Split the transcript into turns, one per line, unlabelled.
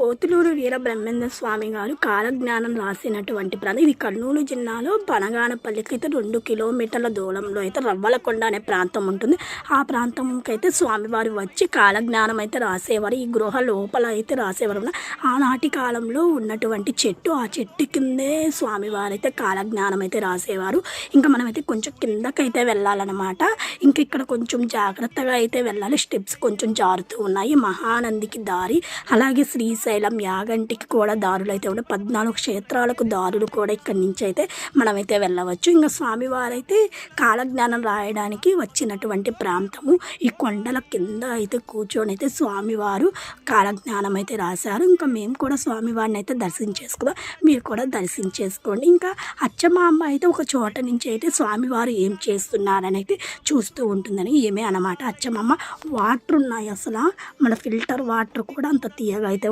పోతులూరు వీర బ్రహ్మేంద్ర స్వామి గారు కాలజ్ఞానం రాసినటువంటి ప్రాంతం ఇది కర్నూలు జిల్లాలో బనగానపల్లికి అయితే రెండు కిలోమీటర్ల దూరంలో అయితే రవ్వలకొండ అనే ప్రాంతం ఉంటుంది. ఆ ప్రాంతంకి అయితే స్వామివారు వచ్చి కాలజ్ఞానం అయితే రాసేవారు. ఈ గృహ లోపల అయితే రాసేవారు. ఆనాటి కాలంలో ఉన్నటువంటి చెట్టు ఆ చెట్టు కిందే స్వామివారు అయితే కాలజ్ఞానం అయితే రాసేవారు. ఇంకా మనమైతే కొంచెం కిందకైతే వెళ్ళాలన్నమాట. ఇంకా ఇక్కడ కొంచెం జాగ్రత్తగా అయితే వెళ్ళాలి. స్టెప్స్ కొంచెం జారుతూ ఉన్నాయి. మహానందికి దారి అలాగే శ్రీశైలం యాగంటికి కూడా దారులు అయితే ఉన్నాయి పద్నాలుగు క్షేత్రాలకు దారులు కూడా ఇక్కడి నుంచి అయితే మనమైతే వెళ్ళవచ్చు. ఇంకా స్వామివారైతే కాలజ్ఞానం రాయడానికి వచ్చినటువంటి ప్రాంతము. ఈ కొండల కింద అయితే కూర్చొని అయితే స్వామివారు కాలజ్ఞానం అయితే రాశారు. ఇంకా మేము కూడా స్వామివారిని అయితే దర్శించేసుకుందాం మీరు కూడా దర్శించేసుకోండి ఇంకా అచ్చమాంబ అయితే ఒక చోట నుంచి అయితే స్వామివారు ఏం చేస్తున్నారని అయితే చూస్తూ ఉంటుందని ఏమే అన్నమాట. అచ్చమాంబ వాటర్ ఉన్నాయి అసలు. మన ఫిల్టర్ వాటర్ కూడా అంత తీయగా అయితే